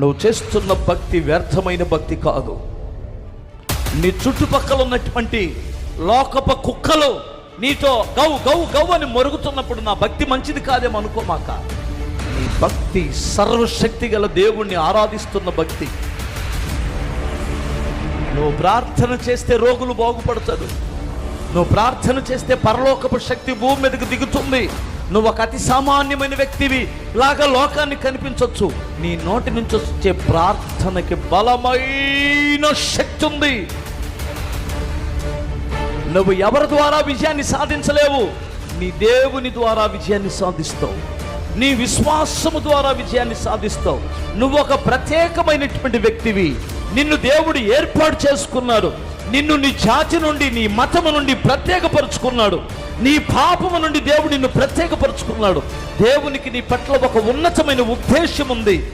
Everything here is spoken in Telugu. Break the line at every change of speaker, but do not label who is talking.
నువ్వు చేస్తున్న భక్తి వ్యర్థమైన భక్తి కాదు. నీ చుట్టుపక్కల ఉన్నటువంటి లోకప కుక్కలు నీతో గౌ గౌ గౌ అని మొరుగుతున్నప్పుడు నా భక్తి మంచిది కాదేమో అనుకోమాక. నీ భక్తి సర్వశక్తి గల దేవుణ్ణి ఆరాధిస్తున్న భక్తి. నువ్వు ప్రార్థన చేస్తే రోగులు బాగుపడతారు. నువ్వు ప్రార్థన చేస్తే పరలోకపు శక్తి భూమి మీదకి దిగుతుంది. నువ్వు ఒక అతి సామాన్యమైన వ్యక్తివి. లాగా లోకాన్ని కనిపించవచ్చు నీ నోటి నుంచి వచ్చే ప్రార్థనకి బలమైన శక్తి ఉంది. నువ్వు ఎవరి ద్వారా విజయాన్ని సాధించలేవు? నీ దేవుని ద్వారా విజయాన్ని సాధిస్తావు. నీ విశ్వాసము ద్వారా విజయాన్ని సాధిస్తావు. నువ్వు ఒక ప్రత్యేకమైనటువంటి వ్యక్తివి. నిన్ను దేవుడు ఏర్పాటు చేసుకున్నాడు. నిన్ను నీ జాతి నుండి నీ మతము నుండి ప్రత్యేకపరుచుకున్నాడు. నీ పాపము నుండి దేవుడు నిన్ను ప్రత్యేకపరుచుకున్నాడు. దేవునికి నీ పట్ల ఒక ఉన్నతమైన ఉద్దేశం ఉంది.